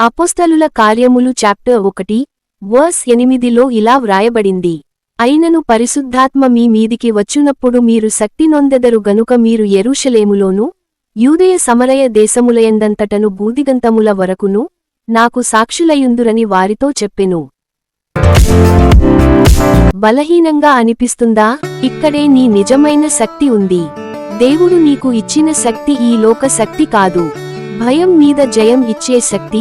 అపోస్తలుల కార్యములు చాప్టర్ ఒకటి వర్స్ ఎనిమిదిలో ఇలా వ్రాయబడింది. అయినను పరిశుద్ధాత్మ మీ మీదికి వచ్చునప్పుడు మీరు శక్తి నొందెదరు గనుక మీరు ఎరుషలేములోనూ యూదయ సమరయ దేశములయందంతటను బూదిగంతముల వరకును నాకు సాక్షులయుందురని వారితో చెప్పెను. బలహీనంగా అనిపిస్తుందా? ఇక్కడే నీ నిజమైన శక్తి ఉంది. దేవుడు నీకు ఇచ్చిన శక్తి ఈ లోక శక్తి కాదు. భయం మీద జయం ఇచ్చే శక్తి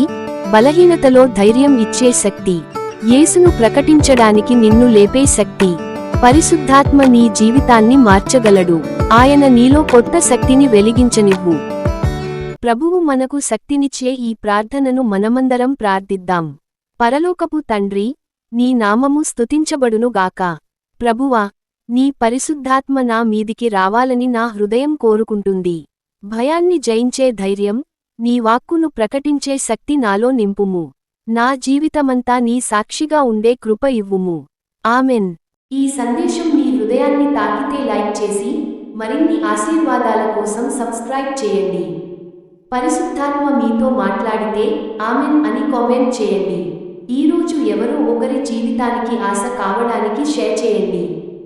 బలహీనతలో ధైర్యం ఇచ్చే శక్తి. యేసును ప్రకటించడానికి నిన్ను లేపే శక్తి. పరిశుద్ధాత్మ నీ జీవితాన్ని మార్చగలడు. ఆయన నీలో కొత్త శక్తిని వెలిగించనివ్వు. ప్రభువు మనకు శక్తినిచ్చే ఈ ప్రార్థనను మనమందరం ప్రార్థిద్దాం. పరలోకపు తండ్రి నీ నామము స్తుతించబడునుగాక ప్రభువా నీ పరిశుద్ధాత్మ నా మీదికి రావాలని నా హృదయం కోరుకుంటుంది. భయాన్ని జయించే ధైర్యం నీ వాక్కును ప్రకటించే శక్తి నాలో నింపుము. నా జీవితమంతా నీ సాక్షిగా ఉండే కృప ఇవ్వుము. ఆమెన్. ఈ సందేశం మీ హృదయాన్ని తాకితే లైక్ చేసి మరిన్ని ఆశీర్వాదాల కోసం సబ్స్క్రైబ్ చేయండి. పరిశుద్ధాత్మ మీతో మాట్లాడితే ఆమెన్ అని కామెంట్ చేయండి. ఈరోజు ఎవరో ఒకరి జీవితానికి ఆశ కావడానికి షేర్ చేయండి.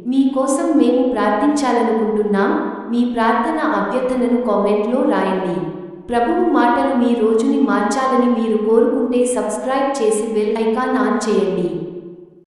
మీ కోసం మేము ప్రార్థించాలనుకుంటున్నాం మీ ప్రార్థన అభ్యర్థనను కామెంట్లో రాయండి. ప్రభువు మాటలు మీ రోజుని మార్చాలని మీరు కోరుకుంటే సబ్స్క్రైబ్ చేసి బెల్ ఐకాన్ ఆన్ చేయండి.